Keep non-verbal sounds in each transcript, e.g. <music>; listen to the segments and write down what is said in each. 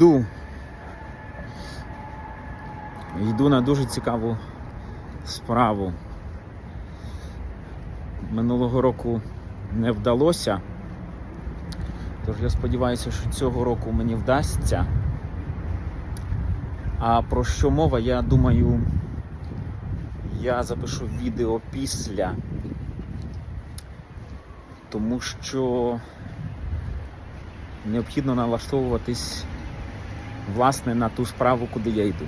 Йду. Йду на дуже цікаву справу. Минулого року не вдалося. Тож я сподіваюся, що цього року мені вдасться. А про що мова, я думаю, я запишу відео після. Тому що необхідно налаштовуватись власне на ту справу, куди я йду.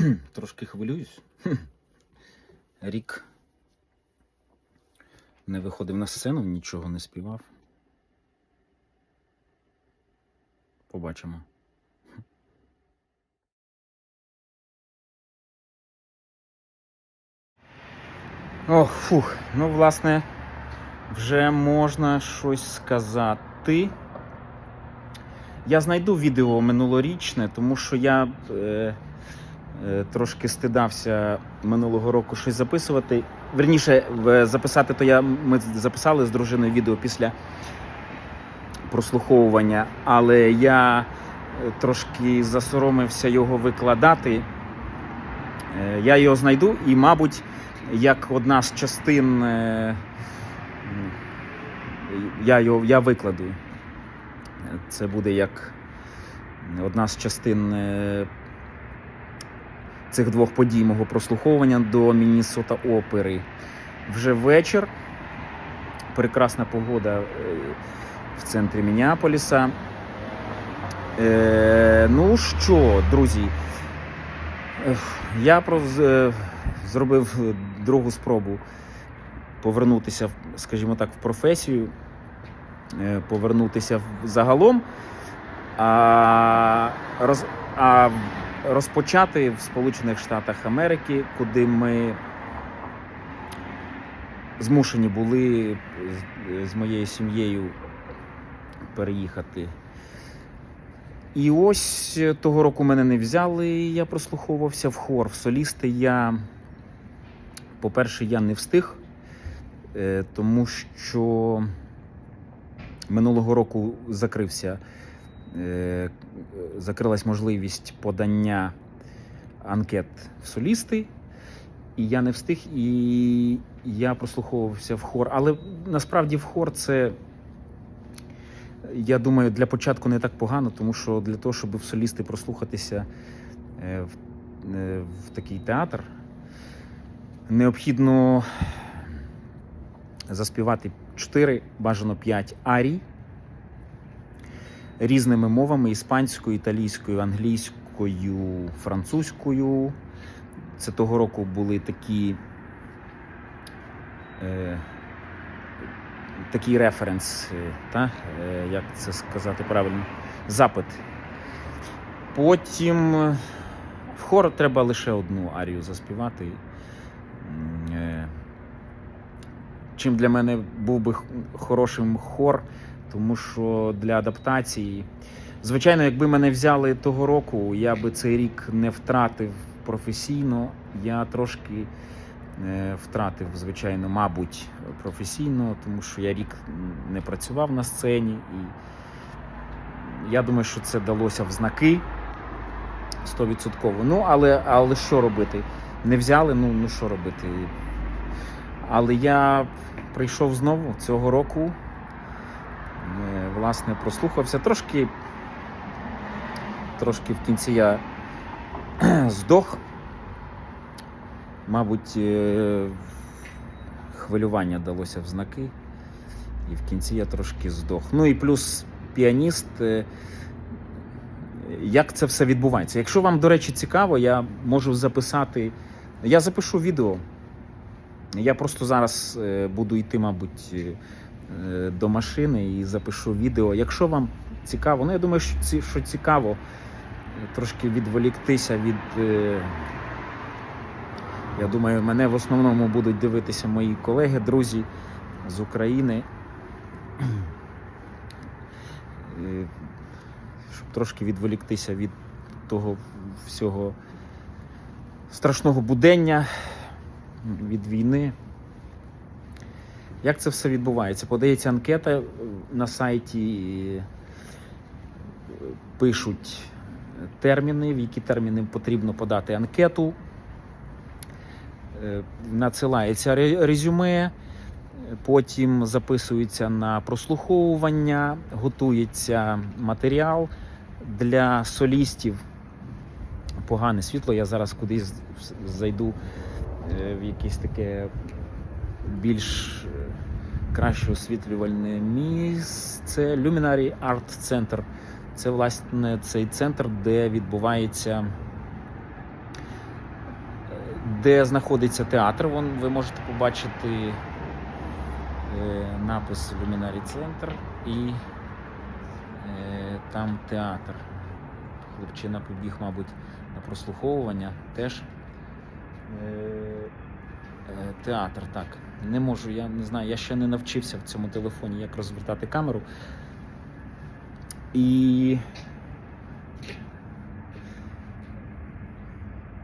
<clears throat> Трошки хвилююсь. <clears throat> Рік не виходив на сцену, нічого не співав. Побачимо. <clears throat> Ох, фух. Ну, власне, вже можна щось сказати. Я знайду відео минулорічне, тому що я е, трошки стидався минулого року щось записувати. Верніше, записати то я ми записали з дружиною відео після прослуховування, але я е, трошки засоромився його викладати. Е, Я його знайду і, мабуть, як одна з частин е, я, його, я викладу. Це буде як одна з частин е, цих двох подій мого прослуховування до Міннесота опери. Вже вечір. Прекрасна погода е, в центрі Мінneаполіса. Е, ну що, друзі, я про, е, зробив другу спробу повернутися, скажімо так, в професію, е, повернутися в- загалом, а, роз, а розпочати в Сполучених Штатах Америки, куди ми змушені були з, моєю сім'єю переїхати. І ось того року мене не взяли, і я прослуховувався в хор. В солісти я, по-перше, я не встиг, е, тому що минулого року закрився, закрилась можливість подання анкет в солісти, і я не встиг, і я прослуховувався в хор. Але насправді в хор це. Я думаю, для початку не так погано, тому що для того, щоб в солісти прослухатися е, в, е, в такий театр, необхідно заспівати 4, бажано 5 арій різними мовами: іспанською, італійською, англійською, французькою. Це того року були такі. Е, такий референс, е, та, е, як це сказати правильно, запит. Потім е, в хор треба лише одну арію заспівати. Чим для мене був би хорошим хор, тому що для адаптації. Звичайно, якби мене взяли того року, я би цей рік не втратив професійно. Я трошки е, втратив, звичайно, мабуть, професійно, тому що я рік не працював на сцені, і я думаю, що це далося в знаки 100%. Ну, але, але що робити? Не взяли, ну, ну що робити? Але я прийшов знову цього року. Власне, прослухався. Трошки, трошки в кінці я <clears throat> здох. Мабуть, е, хвилювання далося в знаки, і в кінці я трошки здох. Ну і плюс піаніст. е, Як це все відбувається? Якщо вам, до речі, цікаво, я можу записати. Я запишу відео. Я просто зараз е, буду йти, мабуть, до машини і запишу відео. Якщо вам цікаво, ну я думаю, що, ці, що цікаво е, трошки відволіктися від. е, Я думаю, мене в основному будуть дивитися мої колеги, друзі з України. Е, Щоб трошки відволіктися від того всього страшного будення, від війни. Як це все відбувається? Подається анкета е, на сайті, е, пишуть терміни, в які терміни потрібно подати анкету. Е, Надсилається резюме, потім записується на прослуховування, готується матеріал для солістів. Погане світло. Я зараз кудись зайду в якесь таке більш краще освітлювальне місце. Luminary Art Center. Це власне цей центр, де відбувається, е, де знаходиться театр. Вон ви можете побачити е, напис Luminary Center і е, там театр. Хлопчина побіг, мабуть, на прослуховування теж. Театр, так. Не можу, я не знаю, я ще не навчився в цьому телефоні, як розвертати камеру. І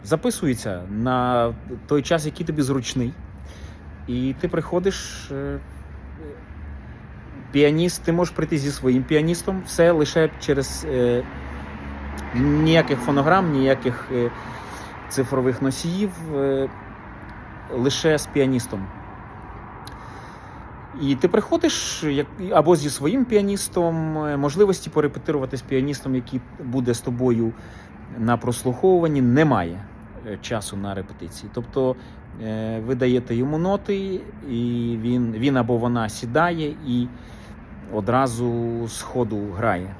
записується на той час, який тобі зручний. І ти приходиш. е, Піаніст, ти можеш прийти зі своїм піаністом, все лише через е, ніяких фонограм, ніяких е, цифрових носіїв, е, лише з піаністом. І ти приходиш як, або зі своїм піаністом, е, можливості порепетирувати з піаністом, який буде з тобою на прослуховуванні, немає е, часу на репетиції. Тобто е, ви даєте йому ноти, і він, він або вона сідає і одразу з ходу грає.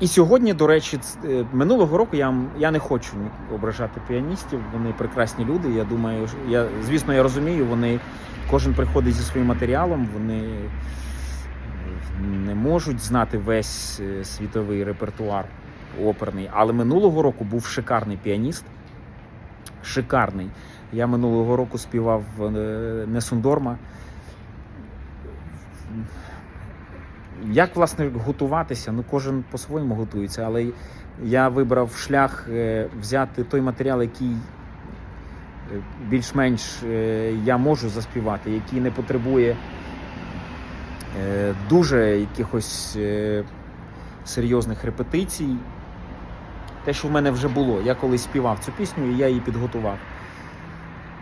І сьогодні, до речі, е, минулого року я, я не хочу ображати піаністів. Вони прекрасні люди. Я думаю, я, звісно, я розумію, вони кожен приходить зі своїм матеріалом, вони е, не можуть знати весь е, світовий репертуар оперний. Але минулого року був шикарний піаніст. Шикарний. Я минулого року співав Несундорма. Як власне готуватися? Ну, кожен по-своєму готується, але я вибрав шлях е, взяти той матеріал, який е, більш-менш е, я можу заспівати, який не потребує дуже якихось серйозних репетицій. Те, що в мене вже було. Я колись співав цю пісню і я її підготував.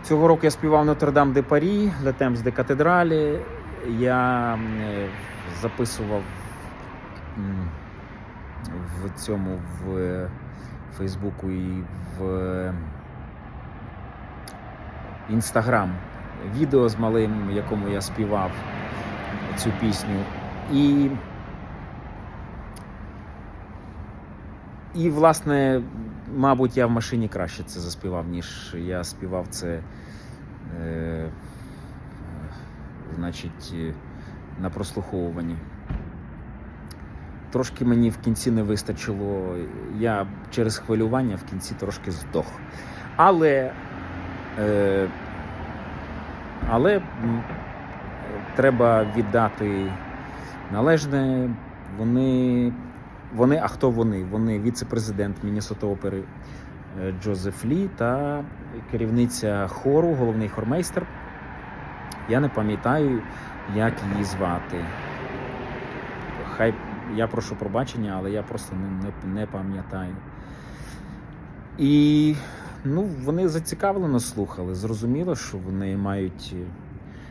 Цього року я співав Нотр-Дам де Парі, Летемс де Катедралі. Я е, записував в цьому в е, Фейсбуку і в Інстаграм відео з малим, якому я співав цю пісню. І, і власне, мабуть, я в машині краще це заспівав, ніж я співав це. Е, значить, е, на прослуховуванні. Трошки мені в кінці не вистачило. Я через хвилювання в кінці трошки здох. Але, е, але треба віддати належне. Вони, вони, а хто вони? Вони віце-президент Міннесота опери е, Джозеф Лі та керівниця хору, головний хормейстер. Я не пам'ятаю, як її звати. Хай я прошу пробачення, але я просто не, не, не пам'ятаю. І ну, вони зацікавлено слухали. Зрозуміло, що вони мають.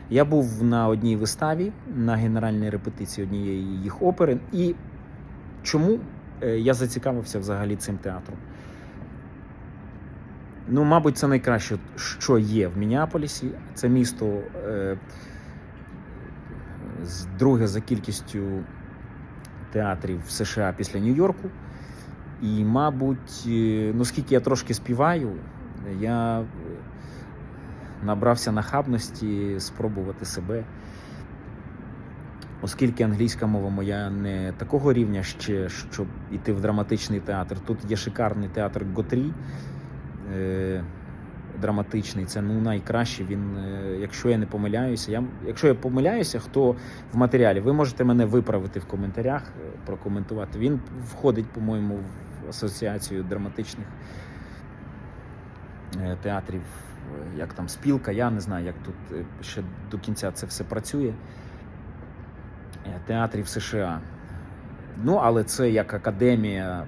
Я був на одній виставі на генеральній репетиції однієї їх опери. І чому е, я зацікавився взагалі цим театром? Ну, мабуть, це найкраще, що є в Мінneаполісі. Це місто е, друге за кількістю театрів в США після Нью-Йорку. І, мабуть, е, ну скільки я трошки співаю, я набрався нахабності спробувати себе. Оскільки англійська мова моя не такого рівня ще, щоб йти в драматичний театр. Тут є шикарний театр Готрі. Е, драматичний, це ну найкраще. Він, е, якщо я не помиляюся, я, якщо я помиляюся, хто в матеріалі, ви можете мене виправити в коментарях, е, прокоментувати. Він входить, по-моєму, в асоціацію драматичних е, театрів, е, як там спілка. Я не знаю, як тут е, ще до кінця це все працює. Е, Театрів США. Ну, але це як академія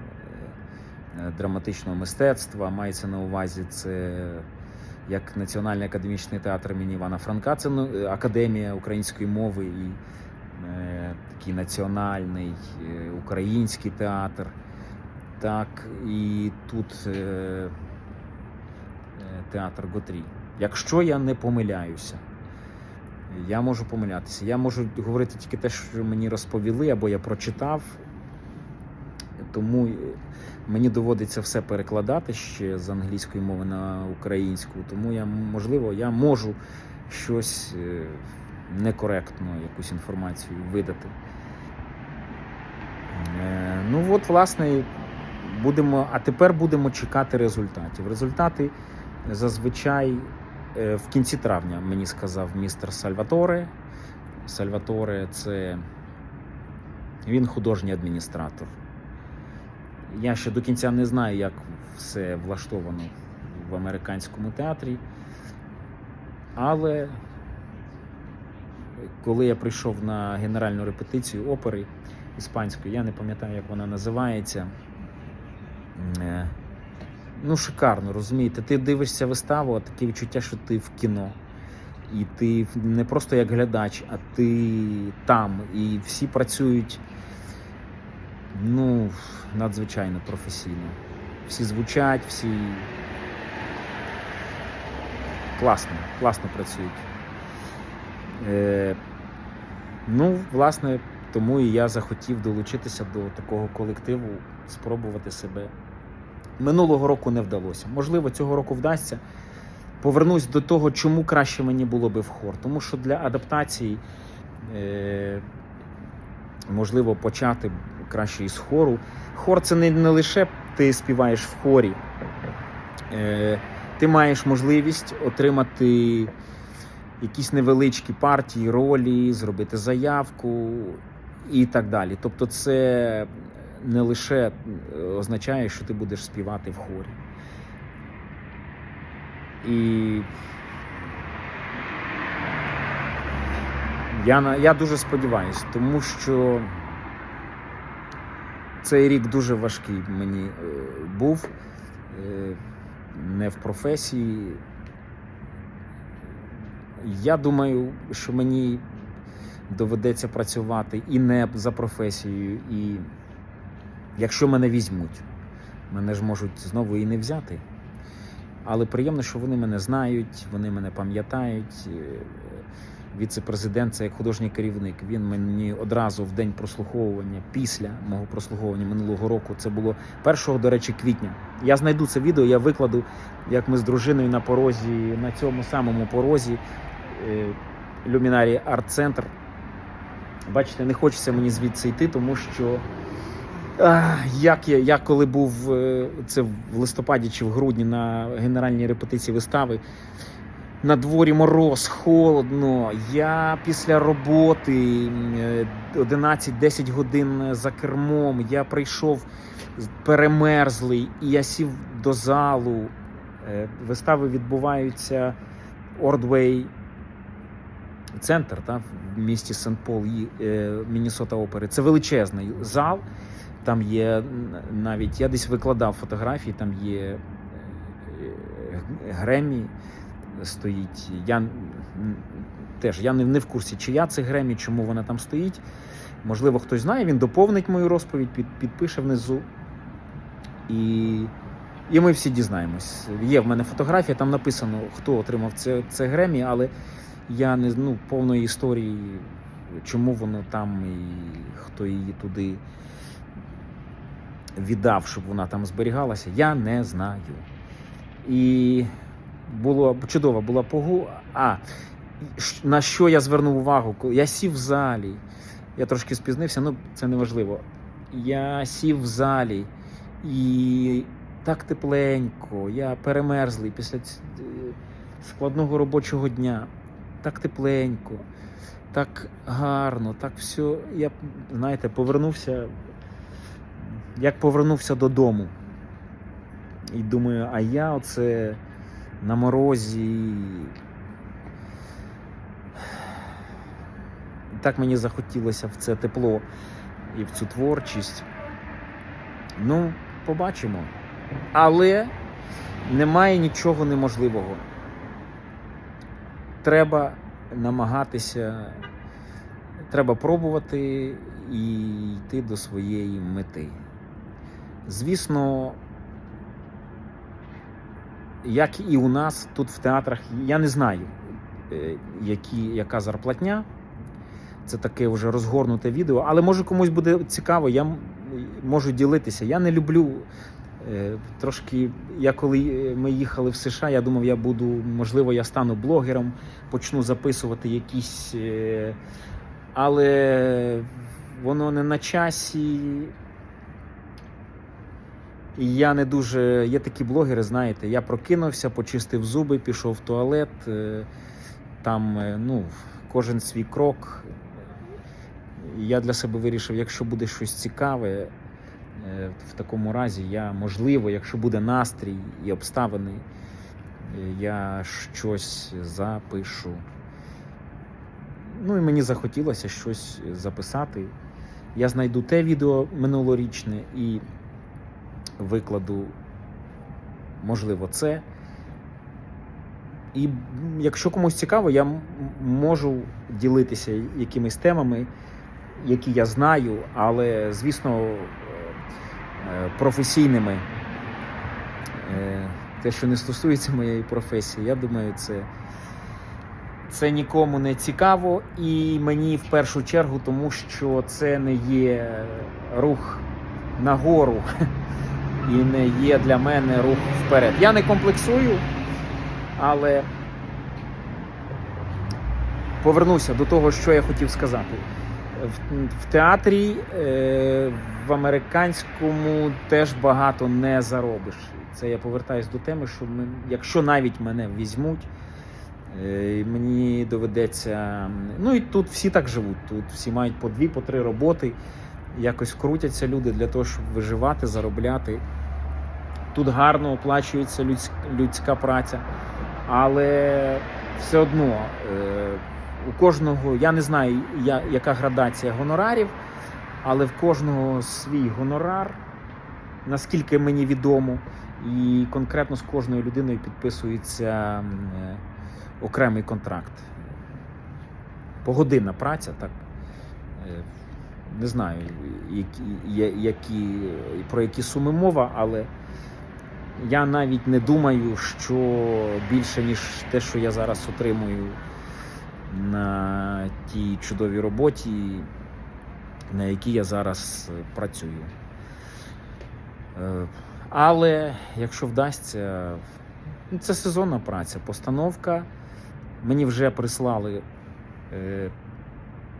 драматичного мистецтва. Мається на увазі це як Національний академічний театр імені Івана Франка, це ну, е, академія української мови і е, такий національний е, український театр. Так, і тут е, е, театр Готрі. Якщо я не помиляюся, я можу помилятися. Я можу говорити тільки те, що мені розповіли або я прочитав. Тому е, мені доводиться все перекладати ще з англійської мови на українську. Тому я можливо я можу щось е, некоректно, якусь інформацію видати. Е, Ну от, власне, будемо, а тепер будемо чекати результатів. Результати зазвичай в кінці травня мені сказав містер Сальваторе. Сальваторе це він художній адміністратор. Я ще до кінця не знаю, як все влаштовано в американському театрі. Але коли я прийшов на генеральну репетицію опери іспанської, я не пам'ятаю, як вона називається. Е, Ну, шикарно, розумієте? Ти дивишся виставу, а таке відчуття, що ти в кіно. І ти не просто як глядач, а ти там. І всі працюють ну, надзвичайно професійно. Всі звучать, всі класно, класно працюють. Е, ну, власне, тому і я захотів долучитися до такого колективу, спробувати себе. Минулого року не вдалося. Можливо, цього року вдасться. Повернусь до того, чому краще мені було би в хор. Тому що для адаптації е, можливо почати краще із хору. Хор це не, не лише ти співаєш в хорі, е, ти маєш можливість отримати якісь невеличкі партії, ролі, зробити заявку і так далі. Тобто, це не лише означає, що ти будеш співати в хорі. І я, я дуже сподіваюся, тому що цей рік дуже важкий мені е, був е, не в професії. Я думаю, що мені доведеться працювати і не за професією, і якщо мене візьмуть, мене ж можуть знову і не взяти. Але приємно, що вони мене знають, вони мене пам'ятають. Е, Віце-президент це як художній керівник. Він мені одразу в день прослуховування, після мого прослуховування минулого року, це було 1, до речі, квітня. Я знайду це відео, я викладу, як ми з дружиною на порозі, на цьому самому порозі е, люмінарі арт-центр. Бачите, не хочеться мені звідси йти, тому що як я, я коли був е, це в листопаді чи в грудні на генеральній репетиції вистави. На дворі мороз, холодно. Я після роботи е, 11-10 годин за кермом. Я прийшов перемерзлий, і я сів до залу. Е, Вистави відбуваються Ордвей центр в місті Сент-Пол, і, е, Міннесота опери. Це величезний зал. Там є навіть, я десь викладав фотографії, там є е, е, Гремі стоїть. Я теж я не, не в курсі, чия це Гремі, чому вона там стоїть. Можливо, хтось знає, він доповнить мою розповідь, під, підпише внизу. І, і ми всі дізнаємось. Є в мене фотографія, там написано, хто отримав це, це Гремі, але я не ну, повної історії чому воно там і хто її туди віддав, щоб вона там зберігалася, я не знаю. І було чудова була погода. А на що я звернув увагу? Я сів в залі, я трошки спізнився, ну це не важливо. Я сів в залі і так тепленько, я перемерзлий після е, складного робочого дня. Так тепленько, так гарно, так все. Я, знаєте, повернувся, як повернувся додому. І думаю, а я оце на морозі. Так мені захотілося в це тепло і в цю творчість. Ну, побачимо. Але немає нічого неможливого. Треба намагатися, треба пробувати і йти до своєї мети. Звісно, як і у нас тут в театрах, я не знаю, е, які, яка зарплатня. Це таке вже розгорнуте відео, але може комусь буде цікаво, я можу ділитися. Я не люблю е, трошки. Я коли е, ми їхали в США, я думав, я буду, можливо, я стану блогером, почну записувати якісь. Але воно не на часі. І я не дуже. Є такі блогери, знаєте, я прокинувся, почистив зуби, пішов в туалет. е, Там, е, ну, кожен свій крок. Я для себе вирішив, якщо буде щось цікаве, е, в такому разі я, можливо, якщо буде настрій і обставини, я щось запишу. Ну і мені захотілося щось записати. Я знайду те відео минулорічне і викладу, можливо, це. І якщо комусь цікаво, я можу ділитися якимись темами, які я знаю, але, звісно, е, професійними. Е, Те, що не стосується моєї професії, я думаю, це, це нікому не цікаво. І мені в першу чергу, тому що це не є рух нагору і не є для мене рух вперед. Я не комплексую, але повернуся до того, що я хотів сказати. В, театрі е, в американському теж багато не заробиш. Це я повертаюсь до теми, що ми, якщо навіть мене візьмуть, е, мені доведеться. Ну і тут всі так живуть. Тут всі мають по дві, по три роботи. Якось крутяться люди для того, щоб виживати, заробляти. Тут гарно оплачується людська, праця, але все одно е, у кожного, я не знаю, яка градація гонорарів, але в кожного свій гонорар, наскільки мені відомо, і конкретно з кожною людиною підписується е, окремий контракт. Погодинна праця, так. Е, Не знаю, які, які, про які суми мова, але я навіть не думаю, що більше, ніж те, що я зараз отримую на тій чудовій роботі, на якій я зараз е, працюю. Е, Але якщо вдасться, це сезонна праця, постановка. Мені вже прислали е,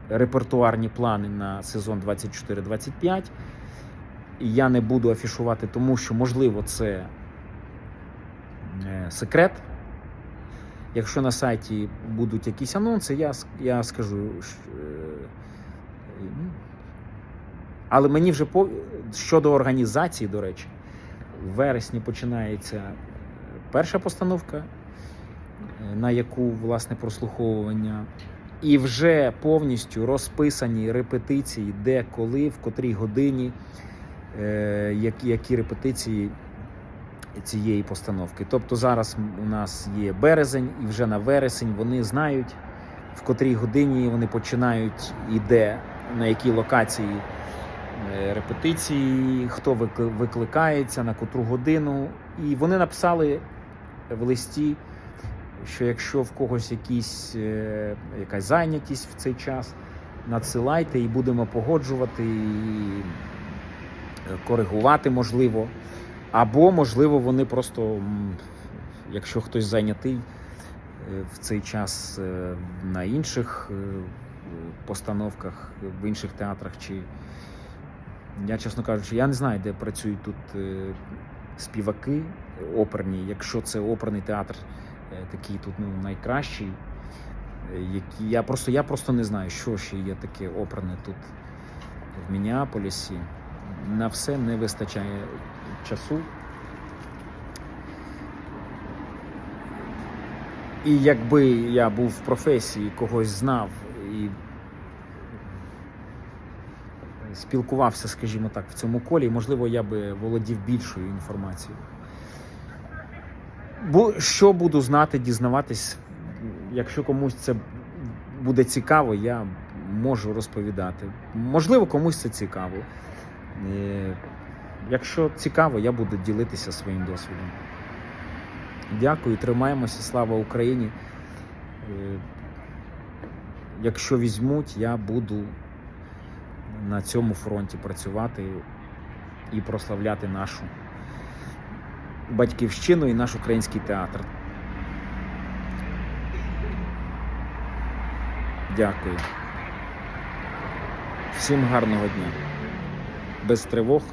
репертуарні плани на сезон 24-25. Я не буду афішувати, тому що, можливо, це секрет. Якщо на сайті будуть якісь анонси, я, я скажу. е, ну, Але мені вже по... щодо організації, до речі, в вересні починається перша постановка, е, на яку власне прослуховування. І вже повністю розписані репетиції, де, коли, в котрій годині, е, які, які репетиції цієї постановки. Тобто зараз у нас є березень, і вже на вересень вони знають, в котрій годині вони починають і де, на якій локації е, репетиції, хто викликається, на котру годину. І вони написали в листі, що якщо в когось якісь, е, якась зайнятість в цей час, надсилайте і будемо погоджувати і е, коригувати, можливо. Або, можливо, вони просто, якщо хтось зайнятий е, в цей час е, на інших е, постановках, в інших театрах, чи я, чесно кажучи, я не знаю, де працюють тут співаки оперні. Якщо це оперний театр, такий тут ну, найкращий, які я просто, я просто не знаю, що ще є таке оперне тут в Мінneаполісі. На все не вистачає часу. І якби я був в професії, когось знав і спілкувався, скажімо так, в цьому колі, можливо, я би володів більшою інформацією. Бу- Що буду знати, дізнаватись, якщо комусь це буде цікаво, я можу розповідати. Можливо, комусь це цікаво. Якщо цікаво, я буду ділитися своїм досвідом. Дякую, тримаємося. Слава Україні. Е, Якщо візьмуть, я буду на цьому фронті працювати і прославляти нашу батьківщину і наш український театр. Дякую. Всім гарного дня. Без тривог.